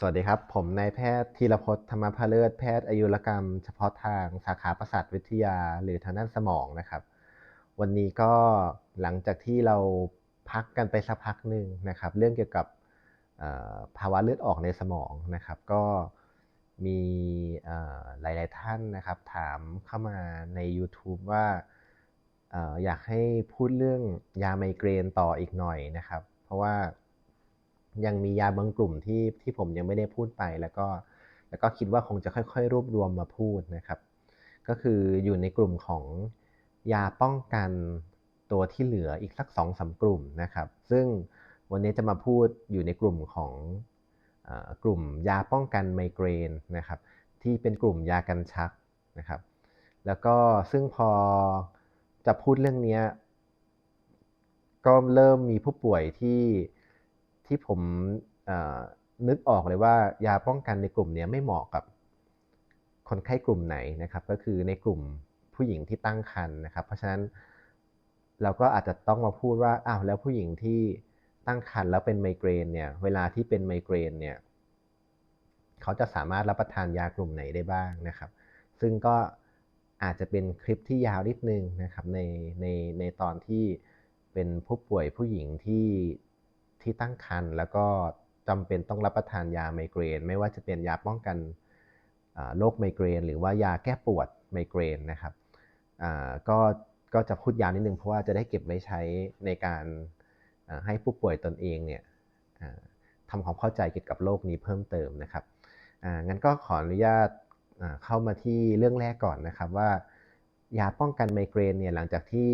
สวัสดีครับ ผมนายแพทย์ธีรพจน์ธรรมพเลิศแพทย์อายุรกรรม เฉพาะทางสาขาประสาทวิทยาหรือทางด้านสมองนะครับ วันนี้ก็หลังจากที่เราพักกันไปสักพักหนึ่งนะครับ เรื่องเกี่ยวกับภาวะเลือดออกในสมองนะครับ ก็มีหลาย ๆ ท่านนะครับ ถามเข้ามาใน YouTube ว่าอยากให้พูดเรื่องยาไมเกรนต่ออีกหน่อยนะครับ เพราะว่า ยังมียาบางกลุ่มที่ที่ผมยังไม่ได้พูดไป แล้วก็แล้วก็คิดว่าคงจะค่อยๆ รวบรวมมาพูดนะครับ ก็คืออยู่ในกลุ่มของยาป้องกันตัวที่เหลืออีกสักสองสากลุ่มนะครับ ซึ่งวันนี้จะมาพูดอยู่ในกลุ่มของกลุ่มยาป้องกันไมเกรนนะครับ ที่เป็นกลุ่มยากันชักนะครับ แล้วก็ซึ่งพอจะพูดเรื่องนี้ก็เริ่มมีผู้ป่วยที่ ที่ผมนึกออกเลยว่ายาป้องกันในกลุ่มนี้ไม่เหมาะกับคนไข้กลุ่มไหนนะครับ ก็คือในกลุ่มผู้หญิงที่ตั้งครรภ์นะครับ เพราะฉะนั้นเราก็อาจจะต้องมาพูดว่าอ้าวแล้วผู้หญิงที่ตั้งครรภ์แล้วเป็นไมเกรนเนี่ยเวลาที่เป็นไมเกรนเนี่ยเขาจะสามารถรับประทานยากลุ่มไหนได้บ้างนะครับ ซึ่งก็อาจจะเป็นคลิปที่ยาวนิดนึงนะครับในในในตอนที่เป็นผู้ป่วยผู้หญิงที่ ที่ตั้งครรภ์แล้วก็จำเป็นต้องรับประทานยาไมเกรน ไม่ว่าจะเป็นยาป้องกันโรคไมเกรน หรือว่ายาแก้ปวดไมเกรนนะครับก็ก็จะพูดยาวนิดนึงเพราะว่าจะได้เก็บไว้ใช้ในการให้ผู้ป่วยตนเองเนี่ยทำความเข้าใจเกี่ยวกับโรคนี้เพิ่มเติมนะครับงั้นก็ขออนุญาตเข้ามาที่เรื่องแรกก่อนนะครับว่า ยาป้องกันไมเกรนเนี่ยหลังจากที่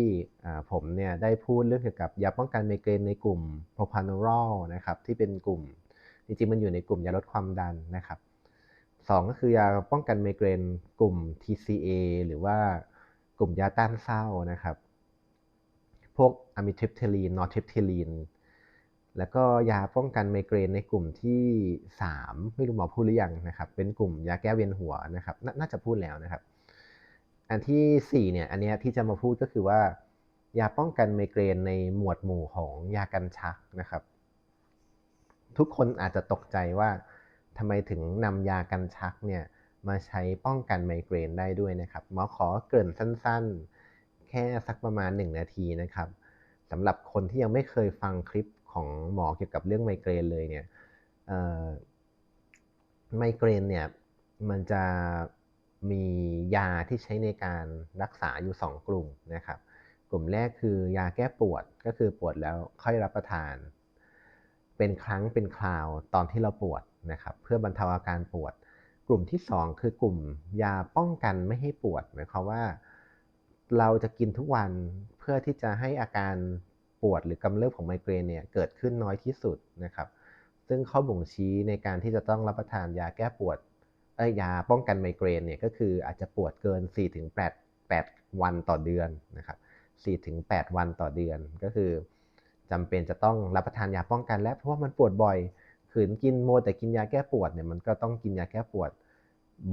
ผมเนี่ยได้พูดเรื่องเกี่ยวกับยาป้องกันไมเกรนในกลุ่มโพพานอรอลนะครับที่เป็นกลุ่มจริงๆมันอยู่ในกลุ่มยาลดความดันนะครับสองก็คือยาป้องกันไมเกรนกลุ่ม TCA หรือว่ากลุ่มยาต้านเศร้านะครับ พวกอะมิทริปเทลีนนอทริปเทลีนแล้วก็ยาป้องกันไมเกรนในกลุ่มที่ 3 ไม่รู้หมอพูดหรือยังนะครับ เป็นกลุ่มยาแก้เวียนหัวนะครับนน่าจะพูดแล้วนะครับ อันที่4เนี่ย อันนี้ที่จะมาพูดก็คือว่า ยาป้องกันไมเกรนในหมวดหมู่ของยากันชักนะครับ ทุกคนอาจจะตกใจว่าทำไมถึงนำยากันชักเนี่ยมาใช้ป้องกันไมเกรนได้ด้วยนะครับหมอขอเกริ่นสั้นๆ แค่สักประมาณ 1 นาทีนะครับสำหรับคนที่ยังไม่เคยฟังคลิปของหมอเกี่ยวกับเรื่องไมเกรนเลยเนี่ยไมเกรนเนี่ยมันจะ มียาที่ใช้ในการรักษาอยู่ 2 กลุ่มนะครับ กลุ่มแรกคือยาแก้ปวดก็คือปวดแล้วค่อยรับประทาน เป็นครั้งเป็นคราวตอนที่เราปวดนะครับเพื่อบรรเทาอาการปวด กลุ่มที่ 2 คือกลุ่มยาป้องกันไม่ให้ปวดหมายความว่า เราจะกินทุกวันเพื่อที่จะให้อาการปวดหรือกำเริบของไมเกรนเนี่ยเกิดขึ้นน้อยที่สุดนะครับ ซึ่งเขาบ่งชี้ในการที่จะต้องรับประทานยาแก้ปวด ยาป้องกันไมเกรนเนี่ยก็คืออาจจะปวดเกิน 4-8 8 วันต่อเดือนนะครับ4-8 วันต่อเดือนก็คือจำเป็นจะต้องรับประทานยาป้องกันแล้วเพราะว่ามันปวดบ่อยขืนกินโมแต่กินยาแก้ปวดเนี่ยมันก็ต้องกินยาแก้ปวด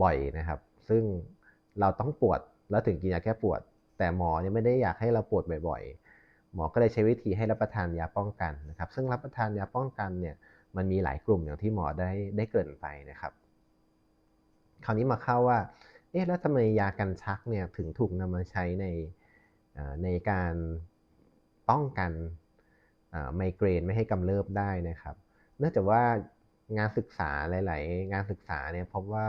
บ่อยนะครับ ซึ่งเราต้องปวดแล้วถึงกินยาแก้ปวด แต่หมอเนี่ยไม่ได้อยากให้เราปวดบ่อยๆ หมอก็เลยใช้วิธีให้รับประทานยาป้องกันนะครับ ซึ่งรับประทานยาป้องกันเนี่ยมันมีหลายกลุ่มอย่างที่หมอได้ได้เกริ่นไปนะครับ คราวนี้มาเข้าว่า เอ๊ะแล้วทำไมยากันชักเนี่ยถึงถูกนำมาใช้ในในการป้องกันไมเกรนไม่ให้กำเริบได้นะครับ เนื่องจากว่างานศึกษาหลาย ๆ งานศึกษาเนี่ยพบว่า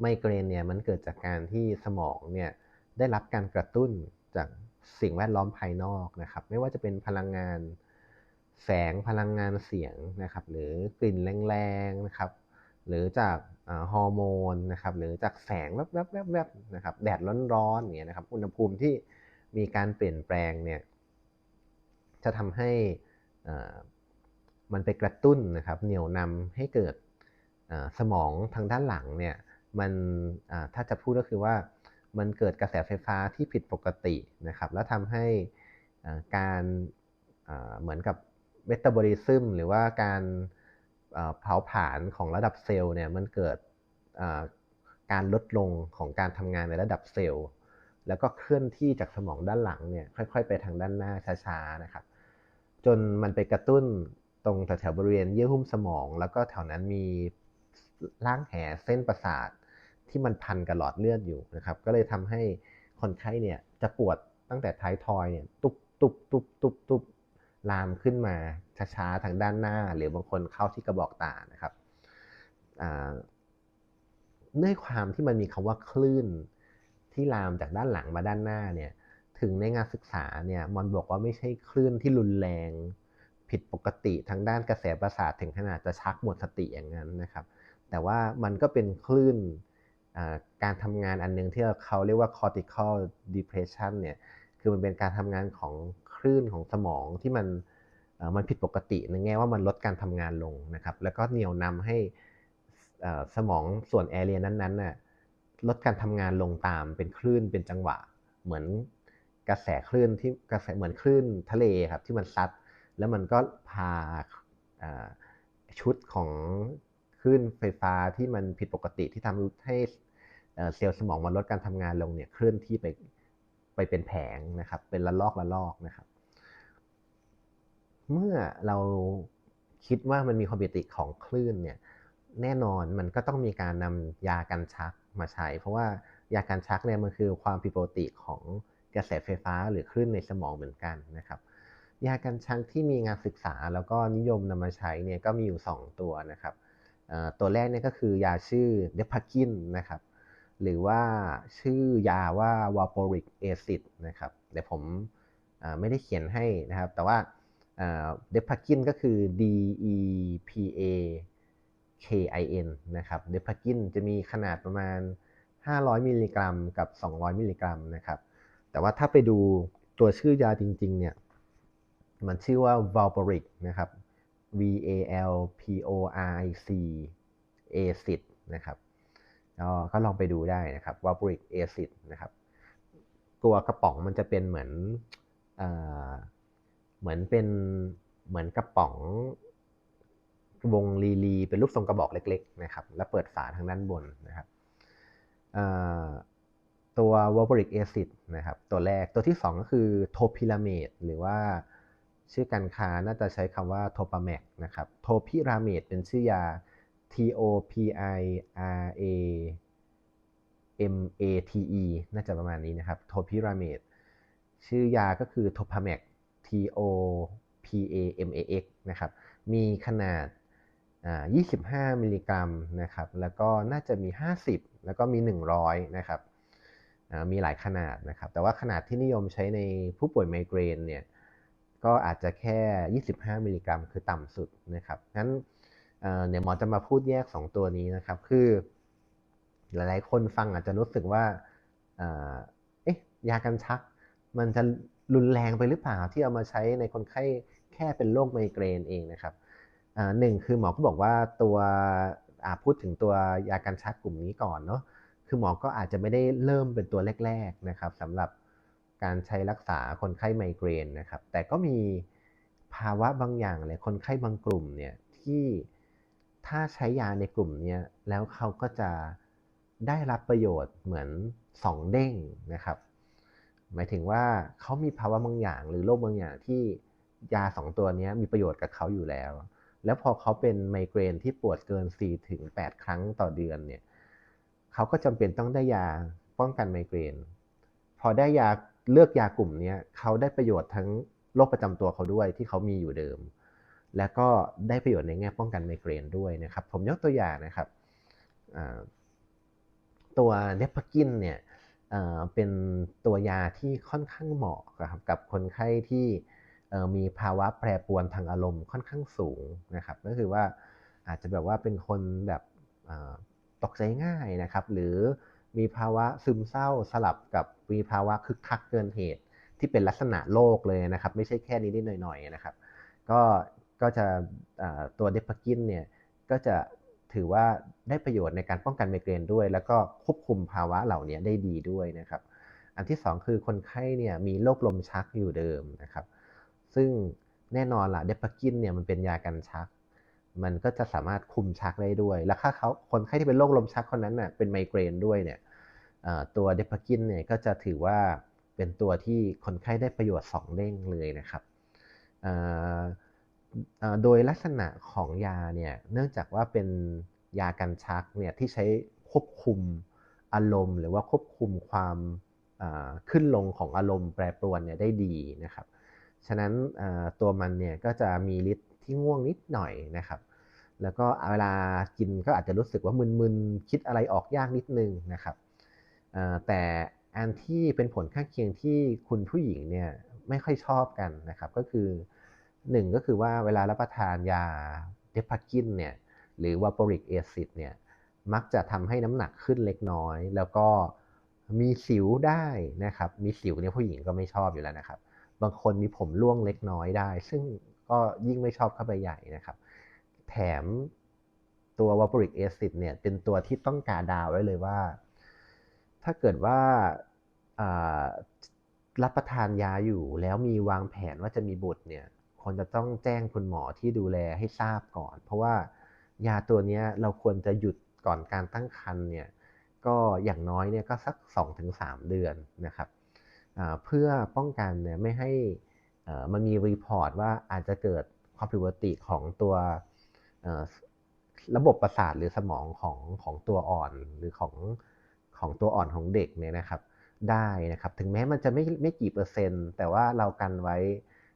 ไมเกรนเนี่ยมันเกิดจากการที่สมองเนี่ยได้รับการกระตุ้นจากสิ่งแวดล้อมภายนอกนะครับ ไม่ว่าจะเป็นพลังงานแสงพลังงานเสียงนะครับ หรือกลิ่นแรง ๆ นะครับ หรือจากฮอร์โมนนะครับหรือจากแสงแวบๆๆนะครับแดดร้อนๆอย่างเงี้ยนะครับอุณหภูมิที่มีการเปลี่ยนแปลงเนี่ยจะทำให้มันไปกระตุ้นนะครับเหนี่ยวนำให้เกิดสมองทางด้านหลังเนี่ยมันถ้าจะพูดก็คือว่ามันเกิดกระแสไฟฟ้าที่ผิดปกตินะครับ แล้วทำให้การเหมือนกับเมตาบอลิซึมหรือว่าการ เผาผลาญของระดับเซลล์เนี่ยมันเกิดการลดลงของการทำงานในระดับเซลล์ แล้วก็เคลื่อนที่จากสมองด้านหลังเนี่ยค่อยๆ ไปทางด้านหน้าช้าๆนะครับ จนมันไปกระตุ้นตรงแถวๆบริเวณเยื่อหุ้มสมอง แล้วก็แถวนั้นมีร่างแหเส้นประสาทที่มันพันกับหลอดเลือดอยู่นะครับ ก็เลยทำให้คนไข้เนี่ยจะปวดตั้งแต่ท้ายทอยเนี่ยตุบตุบตุบตุบตุบ ลามขึ้นมาช้าๆทางด้านหน้า หรือบางคนเข้าที่กระบอกตานะครับด้วยความที่มันมีคำว่าคลื่นที่ลามจากด้านหลังมาด้านหน้าเนี่ยถึงในงานศึกษาเนี่ยมันบอกว่าไม่ใช่คลื่นที่รุนแรง ผิดปกติทางด้านกระแสประสาทถึงขนาดจะชักหมดสติอย่างนั้นนะครับ แต่ว่ามันก็เป็นคลื่นการทำงานอันนึงที่เขาเรียกว่า cortical depression เนี่ยคือมันเป็นการทำงานของ ลื่นของสมองที่มันมันผิดปกติในแง่ว่ามันลดการทำงานลงนะครับ แล้วก็เหนี่ยวนำให้สมองส่วนแอเรียนั้นๆน่ะลดการทำงานลงตามเป็นคลื่นเป็นจังหวะ เหมือนกระแสคลื่นที่กระแสเหมือนคลื่นทะเลครับที่มันซัด แล้วมันก็พาชุดของคลื่นไฟฟ้าที่มันผิดปกติที่ทำให้เซลล์สมองมันลดการทำงานลงเนี่ยเคลื่อนที่ไปไปเป็นแผงนะครับ เป็นละลอกละลอกนะครับ เมื่อเราคิดว่ามันมีความผิดปกติของคลื่นเนี่ยแน่นอนมันก็ต้องมีการนำยากันชักมาใช้ เพราะว่ายากันชักเนี่ยมันคือความผิดปกติของกระแสไฟฟ้าหรือคลื่นในสมองเหมือนกันนะครับ ยากันชักที่มีงานศึกษาแล้วก็นิยมนำมาใช้เนี่ยก็มีอยู่ 2 ตัวนะครับตัวแรกเนี่ยก็คือยาชื่อเดพากินนะครับหรือว่าชื่อยาว่า valproic acid นะครับเดี๋ยวผมไม่ได้เขียนให้นะครับ แต่ว่า เดพากินก็คือ D E P A K I N นะครับเดพากินจะมีขนาดประมาณ 500 มิลลิกรัม กับ 200 มิลลิกรัมนะครับ แต่ว่าถ้าไปดูตัวชื่อยาจริงๆ เนี่ย มันชื่อว่า valproic นะครับ V A L P O R I C acid นะครับก็ลองไปดูได้นะครับวาบริกเอซิดนะครับ ตัวกระป๋องมันจะเป็นเหมือน เหมือนเป็นเหมือนกระป๋องวงลีลีเป็นรูปทรงกระบอกเล็ก ๆ นะครับ แล้วเปิดฝาทางด้านบนนะครับตัววอลบริกเอซิดนะครับ ตัวแรกตัวที่ 2 ก็คือโทพิราเมดหรือว่าชื่อการค้าน่าจะใช้คำว่าโทปาแมกนะครับโทพิราเมดเป็นชื่อยา T O P I R A M A T E น่าจะประมาณนี้นะครับโทพิราเมดชื่อยาก็คือโทพาแมก T O P A M A X นะครับ มีขนาด 25 มิลลิกรัมนะครับ แล้วก็น่าจะมี 50 แล้วก็มี 100 นะครับ มีหลายขนาดนะครับ แต่ว่าขนาดที่นิยมใช้ในผู้ป่วยไมเกรนเนี่ย ก็อาจจะแค่ 25 มิลลิกรัม คือต่ำสุดนะครับ งั้นเดี๋ยวหมอจะมาพูดแยก 2 ตัวนี้นะครับ คือ หลายๆ คนฟังอาจจะรู้สึกว่า เอ๊ะ ยากันชัก มันจะ รุนแรงไปหรือเปล่าที่เอามาใช้ในคนไข้แค่เป็นโรคไมเกรนเองนะครับหนึ่งคือหมอก็บอกว่าตัวพูดถึงตัวยากันชักกลุ่มนี้ก่อนเนาะคือหมอก็อาจจะไม่ได้เริ่มเป็นตัวแรกๆนะครับสำหรับการใช้รักษาคนไข้ไมเกรนนะครับ แต่ก็มีภาวะบางอย่างเลยคนไข้บางกลุ่มเนี่ยที่ถ้าใช้ยาในกลุ่มนี้แล้วเขาก็จะได้รับประโยชน์เหมือนสองเด้งนะครับ หมายถึงว่าเขามีภาวะบางอย่าง หรือโรคบางอย่างที่ยาสองตัวนี้มีประโยชน์กับเขาอยู่แล้ว แล้วพอเขาเป็นไมเกรนที่ปวดเกิน 4 ถึง 8 ครั้งต่อเดือนเนี่ยเขาก็จำเป็นต้องได้ยาป้องกันไมเกรน พอได้ยาเลือกยากลุ่มนี้เขาได้ประโยชน์ทั้งโรคประจำตัวเขาด้วยที่เขามีอยู่เดิม และก็ได้ประโยชน์ในแง่ป้องกันไมเกรนด้วยนะครับ ผมยกตัวอย่างนะครับตัวเนปกินเนี่ย เป็นตัวยาที่ค่อนข้างเหมาะกับคนไข้ที่มีภาวะแปรปรวนทางอารมณ์ค่อนข้างสูงนะครับ ก็คือว่าอาจจะแบบว่าเป็นคนแบบตกใจง่ายนะครับ หรือมีภาวะซึมเศร้าสลับกับมีภาวะคึกคักเกินเหตุ ที่เป็นลักษณะโรคเลยนะครับ ไม่ใช่แค่นี้นิดหน่อยๆนะครับ ก็ก็จะตัวเดปากินเนี่ยก็จะ ถือว่าได้ประโยชน์ในการป้องกันไมเกรนด้วย แล้วก็ควบคุมภาวะเหล่านี้ได้ดีด้วยนะครับ อันที่ 2 คือคนไข้เนี่ยมีโรคลมชักอยู่เดิมนะครับ ซึ่งแน่นอนล่ะเดปากินเนี่ยมันเป็นยากันชัก มันก็จะสามารถคุมชักได้ด้วย แล้วถ้าเขาคนไข้ที่เป็นโรคลมชักคนนั้นน่ะเป็นไมเกรนด้วยเนี่ยตัวเดปากินเนี่ยก็จะถือว่าเป็นตัวที่คนไข้ได้ประโยชน์ 2 เด้งเลยนะครับ โดยลักษณะของยาเนี่ยเนื่องจากว่าเป็นยากันชักเนี่ยที่ใช้ควบคุมอารมณ์ หรือว่าควบคุมความขึ้นลงของอารมณ์แปรปรวนเนี่ยได้ดีนะครับ ฉะนั้นตัวมันเนี่ยก็จะมีฤทธิ์ที่ง่วงนิดหน่อยนะครับ แล้วก็เวลากินก็อาจจะรู้สึกว่ามึนๆ คิดอะไรออกยากนิดนึงนะครับแต่อันที่เป็นผลข้างเคียงที่คุณผู้หญิงเนี่ยไม่ค่อยชอบกันนะครับ ก็คือ หนึ่งก็คือว่าเวลารับประทานยาเดปากินเนี่ยหรือวาโปริกแอซิดเนี่ยมักจะทำให้น้ำหนักขึ้นเล็กน้อย แล้วก็มีสิวได้นะครับ มีสิวเนี่ยผู้หญิงก็ไม่ชอบอยู่แล้วนะครับ บางคนมีผมร่วงเล็กน้อยได้ ซึ่งก็ยิ่งไม่ชอบเข้าไปใหญ่นะครับ แถมตัววาปริกแอซิดเนี่ยเป็นตัวที่ต้องการดาวไว้เลยว่า ถ้าเกิดว่ารับประทานยาอยู่แล้วมีวางแผนว่าจะมีบุตรเนี่ย ควรจะต้องแจ้งคุณหมอที่ดูแลให้ทราบก่อน เพราะว่ายาตัวนี้เราควรจะหยุดก่อนการตั้งครรภ์เนี่ยก็อย่างน้อยเนี่ยก็สัก 2-3 เดือนนะครับเพื่อป้องกันเนี่ยไม่ให้มันมีรีพอร์ตว่าอาจจะเกิดความผิดปกติของตัวระบบประสาทหรือสมองของของตัวอ่อนหรือของของตัวอ่อนของเด็กเนี่ยนะครับ ได้นะครับ ถึงแม้มันจะไม่ไม่กี่เปอร์เซ็นต์ แต่ว่าเรากันไว้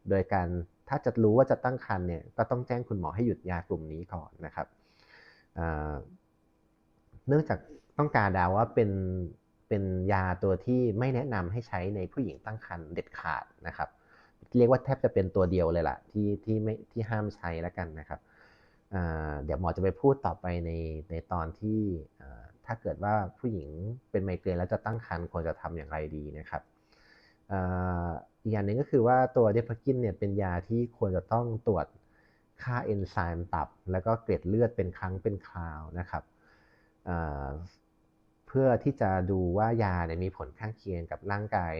โดยการ ถ้าจะรู้ว่าจะตั้งครรภ์เนี่ยก็ต้องแจ้งคุณหมอให้หยุดยากลุ่มนี้ก่อนนะครับเนื่องจากต้องการดาวว่าเป็นเป็นยาตัวที่ไม่แนะนำให้ใช้ในผู้หญิงตั้งครรภ์เด็ดขาดนะครับ เรียกว่าแทบจะเป็นตัวเดียวเลยล่ะที่ที่ไม่ที่ห้ามใช้แล้วกันนะครับเดี๋ยวหมอจะไปพูดต่อไปในในตอนที่ถ้าเกิดว่าผู้หญิงเป็นไมเกรนแล้วจะตั้งครรภ์ควรจะทำอย่างไรดีนะครับ อีกอย่างหนึ่งก็คือว่าตัวเดพากินเนี่ยเป็นยาที่ควรจะต้องตรวจค่าเอนไซม์ตับ แล้วก็เกล็ดเลือดเป็นครั้งเป็นคราวนะครับเพื่อที่จะดูว่ายาเนี่ยมีผลข้างเคียงกับร่างกาย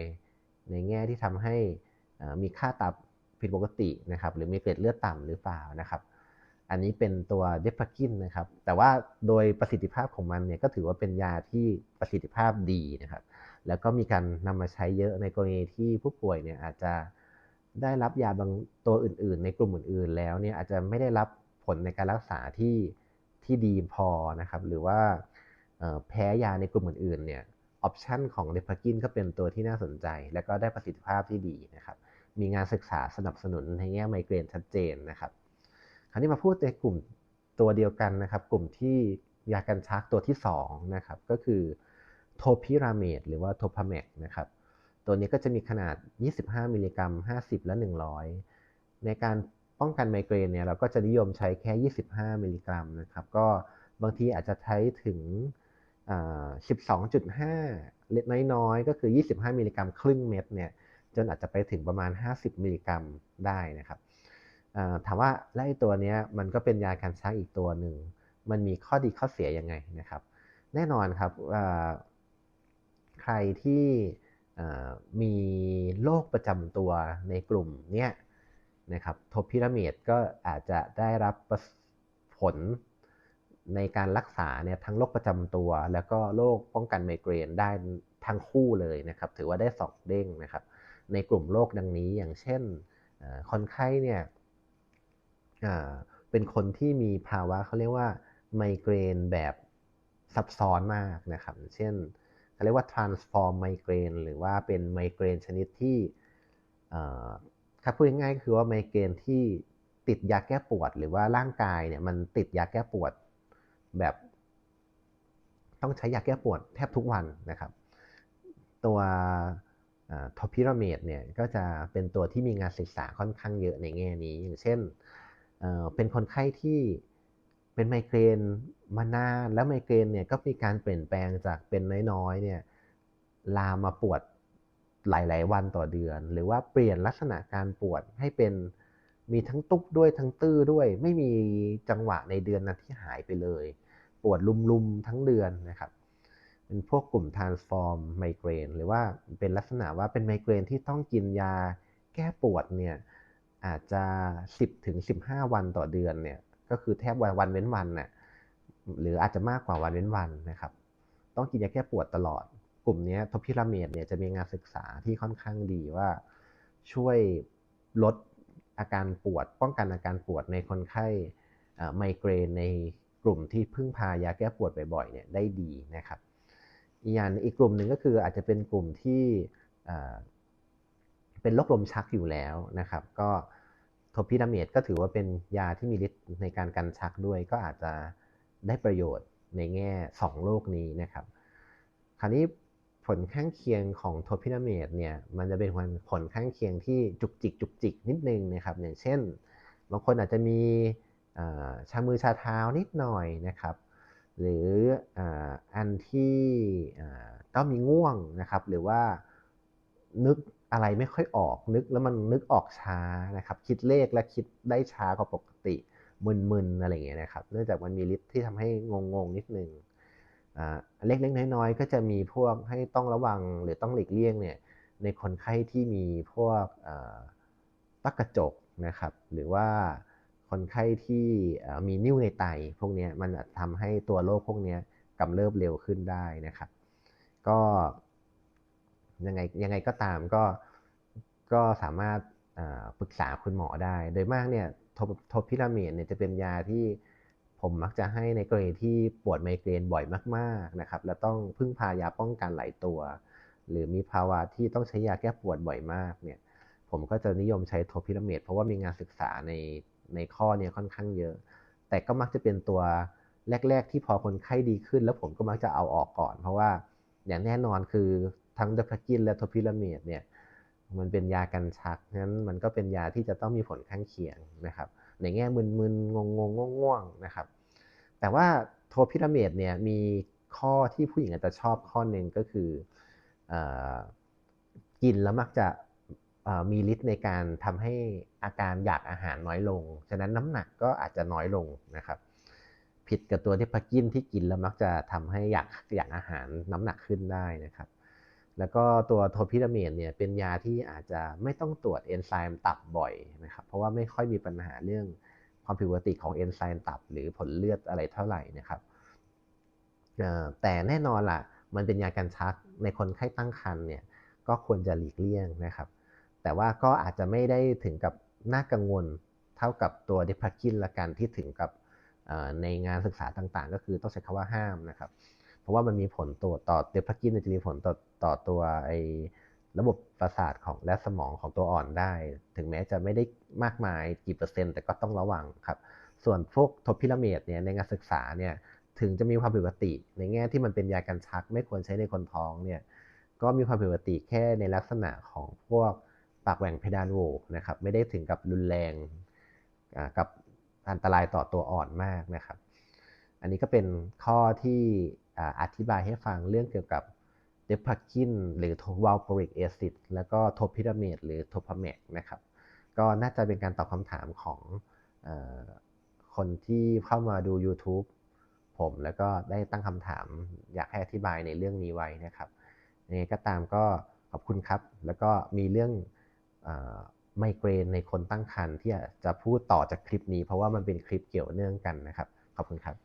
ในแง่ที่ทำให้มีค่าตับผิดปกตินะครับ หรือมีเกล็ดเลือดต่ำหรือเปล่านะครับ อันนี้เป็นตัวเดพกินนะครับ แต่ว่าโดยประสิทธิภาพของมันเนี่ยก็ถือว่าเป็นยาที่ประสิทธิภาพดีนะครับ แล้วก็มีการนำมาใช้เยอะในกรณีที่ผู้ป่วยเนี่ยอาจจะได้รับยาบางตัวอื่น ๆ ในกลุ่มอื่น ๆ แล้วเนี่ยอาจจะไม่ได้รับผลในการรักษาที่ที่ดีพอนะครับหรือว่าแพ้ยาในกลุ่มอื่น ๆ เนี่ยออปชันของเดพากินก็เป็นตัวที่น่าสนใจ และก็ได้ประสิทธิภาพที่ดีนะครับ มีงานศึกษาสนับสนุนในแง่ไมเกรนชัดเจนนะครับ คราวนี้มาพูดในกลุ่มตัวเดียวกันนะครับ กลุ่มที่ยากันชักตัวที่2นะครับก็คือ โทพิราเมดหรือว่าโทพาเมกนะครับ ตัวนี้ก็จะมีขนาด 25 มิลลิกรัม 50 และ 100 ในการป้องกันไมเกรนเนี่ยเราก็จะนิยมใช้แค่ 25 มิลลิกรัมนะครับ ก็บางทีอาจจะใช้ถึง 12.5 เล็กน้อยๆ ก็คือ 25 มิลลิกรัมครึ่งเม็ดเนี่ย จนอาจจะไปถึงประมาณ 50 มิลลิกรัมได้นะครับถามว่าไล่ตัวนี้มันก็เป็นยาการชักอีกตัวหนึ่ง มันมีข้อดีข้อเสียยังไงนะครับ แน่นอนครับ รที่มีโรคประจำตัวในกลุ่มเนี้ยนะครับทบพิรามิดก็อาจจะได้รับผลในการรักษาเนี่ยทั้งโรคประจำตัว แล้วก็โรคป้องกันไมเกรนได้ทั้งคู่เลยนะครับ ถือว่าได้สองเด้งนะครับ ในกลุ่มโรคดังนี้อย่างเช่นคนไข้เนี่ยเป็นคนที่มีภาวะเขาเรียกว่าไมเกรนแบบซับซ้อนมากนะครับ เช่น เรียกว่า transform migraine หรือว่าเป็นไมเกรนชนิดที่ถ้าพูดง่ายๆก็คือว่าไมเกรนที่ติดยาแก้ปวด หรือว่าร่างกายเนี่ยมันติดยาแก้ปวดแบบ ต้องใช้ยาแก้ปวดแทบทุกวันนะครับ ตัวทอพิราเมดเนี่ยก็จะเป็นตัวที่มีงานศึกษาค่อนข้างเยอะในแง่นี้ อย่างเช่นเป็นคนไข้ที่เป็นไมเกรน มานานแล้วไมเกรนเนี่ยก็มีการเปลี่ยนแปลงจากเป็นน้อยๆเนี่ยลามมาปวดหลาย ๆ วันต่อเดือน หรือว่าเปลี่ยนลักษณะการปวดให้เป็นมีทั้งตุบด้วยทั้งตื้อด้วย ไม่มีจังหวะในเดือนนั้นที่หายไปเลย ปวดลุมๆทั้งเดือนนะครับเป็นพวกกลุ่ม transform ไมเกรนหรือว่าเป็นลักษณะว่าเป็นไมเกรนที่ต้องกินยาแก้ปวดเนี่ยอาจจะ 10-15 วันต่อเดือนเนี่ยก็คือแทบวันวันเว้นวันน่ะ หรืออาจจะมากกว่าวันเว้นวันนะครับ ต้องกินยาแก้ปวดตลอด กลุ่มนี้ทพิราเมดเนี่ยจะมีงานศึกษาที่ค่อนข้างดีว่า ช่วยลดอาการปวด ป้องกันอาการปวดในคนไข้ไมเกรนในกลุ่มที่พึ่งพายาแก้ปวดบ่อยๆเนี่ยได้ดีนะครับอีกอย่างอีกกลุ่มหนึ่งก็คืออาจจะเป็นกลุ่มที่เป็นโรคลมชักอยู่แล้วนะครับ ก็โทพิราเมดก็ถือว่าเป็นยาที่มีฤทธิ์ในการกันชักด้วย ก็อาจจะ ได้ประโยชน์ในแง่ 2โรคนี้นะครับ คราวนี้ผลข้างเคียงของโทพิราเมดเนี่ยมันจะเป็นผลข้างเคียงที่จุกจิกจุกจิกนิดนึงนะครับ อย่างเช่น บางคนอาจจะมีชามือชาเท้านิดหน่อยนะครับ หรืออันที่ต้องมีง่วงนะครับ หรือว่านึกอะไรไม่ค่อยออกนึกแล้วมันนึกออกช้านะครับ คิดเลขและคิดได้ช้ากว่าปกติ มึนๆอะไรอย่างเงี้ยนะครับ เนื่องจากมันมีฤทธิ์ที่ทำให้งงๆนิดนึงเล็กๆน้อยๆก็จะมีพวกให้ต้องระวังหรือต้องหลีกเลี่ยงเนี่ยในคนไข้ที่มีพวกตักกระจกนะครับ หรือว่าคนไข้ที่มีนิ่วในไตพวกนี้มันทำให้ตัวโรคพวกนี้กำเริบเร็วขึ้นได้นะครับ ก็ยังไงยังไงก็ตามก็ก็สามารถปรึกษาคุณหมอได้ โดยมากเนี่ย โทพิราเมดเนี่ยจะเป็นยาที่ผมมักจะให้ในกรณีที่ปวดไมเกรนบ่อยมากๆนะครับ และต้องพึ่งพายาป้องกันหลายตัว หรือมีภาวะที่ต้องใช้ยาแก้ปวดบ่อยมากเนี่ยผมก็จะนิยมใช้โทพิราเมดเพราะว่ามีงานศึกษาในในข้อเนี้ค่อนข้างเยอะ แต่ก็มักจะเป็นตัวแรก ๆ ที่พอคนไข้ดีขึ้น แล้วผมก็มักจะเอาออกก่อน เพราะว่าอย่างแน่นอนคือทั้งเดพากินและโทพิราเมดเนี่ย มันเป็นยากันชักงั้นมันก็เป็นยาที่จะต้องมีผลข้างเคียงนะครับ ในแง่มึนๆงงงง่วงๆนะครับ แต่ว่าโทพิราเมดเนี่ยมีข้อที่ผู้หญิงอาจจะชอบข้อหนึ่งก็คืออกินแล้วมักจะมีฤทธิ์ในการทำให้อาการอยากอาหารน้อยลง ฉะนั้นน้ำหนักก็อาจจะน้อยลงนะครับ ผิดกับตัวที่พักกินที่กินแล้วมักจะทำให้อยากอยากอาหารน้ำหนักขึ้นได้นะครับ แล้วก็ตัวโทพิราเมดเนี่ยเป็นยาที่อาจจะไม่ต้องตรวจเอนไซม์ตับบ่อยนะครับ เพราะว่าไม่ค่อยมีปัญหาเรื่องความผิดปกติของเอนไซม์ตับหรือผลเลือดอะไรเท่าไหร่นะครับแต่แน่นอนล่ะ มันเป็นยากันชักในคนไข้ตั้งครรภ์เนี่ยก็ควรจะหลีกเลี่ยงนะครับ แต่ว่าก็อาจจะไม่ได้ถึงกับน่ากังวลเท่ากับตัวเดพักกินละกันที่ถึงกับในงานศึกษาต่างๆ ก็คือต้องใช้คำว่าห้ามนะครับ ราะว่ามันมีผลตัวต่อเดพักกินจะมีผลต่อต่อตัวไอระบบประสาทของและสมองของตัวอ่อนได้ ถึงแม้จะไม่ได้มากมายกี่เปอร์เซ็นต์ แต่ก็ต้องระวังครับ ส่วนพวกทพิราเมดเนี่ยในงานศึกษาเนี่ยถึงจะมีความผิดปกติ ในแง่ที่มันเป็นยากันชักไม่ควรใช้ในคนท้องเนี่ยก็มีความผิดปกติแค่ในลักษณะของพวกปากแหว่งเพดานโหวนะครับไม่ได้ถึงกับรุนแรงกับอันตรายต่อตัวอ่อนมากนะครับ อันนี้ก็เป็นข้อที่ อธิบายให้ฟังเรื่องเกี่ยวกับเดพักกินหรือวาลปริกแอซิดแล้วก็โทพิราเมดหรือโทพาเมกนะครับ ก็น่าจะเป็นการตอบคำถามของอคนที่เข้ามาดู YouTube ผมแล้วก็ได้ตั้งคำถามอยากให้อธิบายในเรื่องนี้ไว้นะครับยังไงก็ตามก็ขอบคุณครับ แล้วก็มีเรื่องไมเกรนในคนตั้งครรภ์ที่จะพูดต่อจากคลิปนี้ เพราะว่ามันเป็นคลิปเกี่ยวเนื่องกันนะครับ ขอบคุณครับ